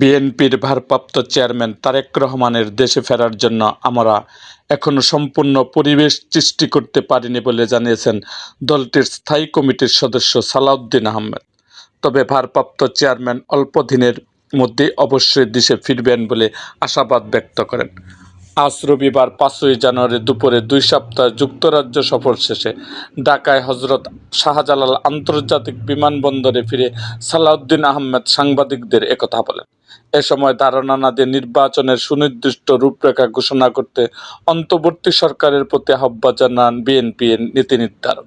বিএনপির ভারপ্রাপ্ত চেয়ারম্যান তারেক রহমানের দেশে ফেরার জন্য আমরা এখনও সম্পূর্ণ পরিবেশ সৃষ্টি করতে পারিনি বলে জানিয়েছেন দলটির স্থায়ী কমিটির সদস্য সালাউদ্দিন আহমেদ। তবে ভারপ্রাপ্ত চেয়ারম্যান অল্প দিনের মধ্যেই অবশ্যই দেশে ফিরবেন বলে আশাবাদ ব্যক্ত করেন। আজ রবিবার পাঁচই জানুয়ারি দুপুরে দুই সপ্তাহ যুক্তরাজ্য সফর শেষে ঢাকায় হজরত শাহজালাল আন্তর্জাতিক বিমানবন্দরে ফিরে সালাউদ্দিন আহমেদ সাংবাদিকদের একথা বলেন। এ সময় ধারণা দিয়ে নির্বাচনের সুনির্দিষ্ট রূপরেখা ঘোষণা করতে অন্তর্বর্তী সরকারের প্রতি আহ্বান জানান বিএনপি নীতি নির্ধারক।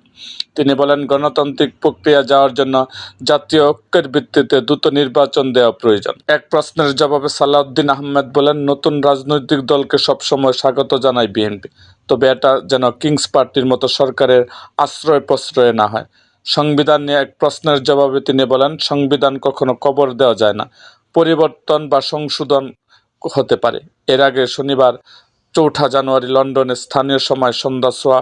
তিনি বলেন, গণতান্ত্রিক প্রক্রিয়া যাওয়ার জন্য জাতীয় ঐক্যের ভিত্তিতে দ্রুত নির্বাচন দেওয়া প্রয়োজন। এক প্রশ্নের জবাবে সালাউদ্দিন আহমেদ বলেন, নতুন রাজনৈতিক দলকে সবসময় স্বাগত জানায় বিএনপি। তবে এটা যেন কিংস পার্টির মতো সরকারের আশ্রয় প্রশ্রয় না হয়। সংবিধান নিয়ে এক প্রশ্নের জবাবে তিনি বলেন, সংবিধান কখনো কবর দেওয়া যায় না। পরিবর্তন বা সংশোধন হতে পারে। এর আগে শনিবার চৌঠা জানুয়ারি লন্ডনে স্থানীয় সময় সন্ধ্যা সোয়া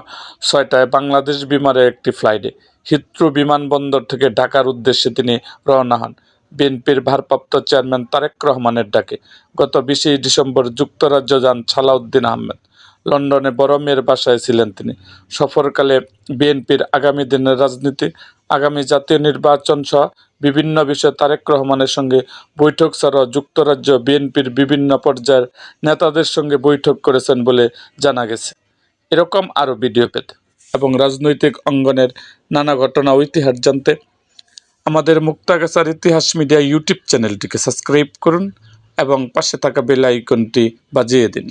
ছয়টায় বাংলাদেশ বিমানের একটি ফ্লাইটে হিত্রু বিমানবন্দর থেকে ঢাকার উদ্দেশ্যে তিনি রওনা হন। বিএনপির ভারপ্রাপ্ত চেয়ারম্যান তারেক রহমানের ডাকে গত বিশে ডিসেম্বর যুক্তরাজ্য যান সালাউদ্দিন আহমেদ। লন্ডনে বড় মেয়ের বাসায় ছিলেন তিনি। সফরকালে বিএনপির আগামী দিনের রাজনীতি আগামী জাতীয় নির্বাচন সহ বিভিন্ন বিষয়ে তারেক রহমানের সঙ্গে বৈঠক ছাড়াও যুক্তরাজ্য বিএনপির বিভিন্ন পর্যায়ের নেতাদের সঙ্গে বৈঠক করেছেন বলে জানা গেছে। এরকম আরও ভিডিও পেতে এবং রাজনৈতিক অঙ্গনের নানা ঘটনা ইতিহাস জানতে আমাদের মুক্তাগাছার ইতিহাস মিডিয়া ইউটিউব চ্যানেলটিকে সাবস্ক্রাইব করুন এবং পাশে থাকা বেল আইকনটি বাজিয়ে দিন।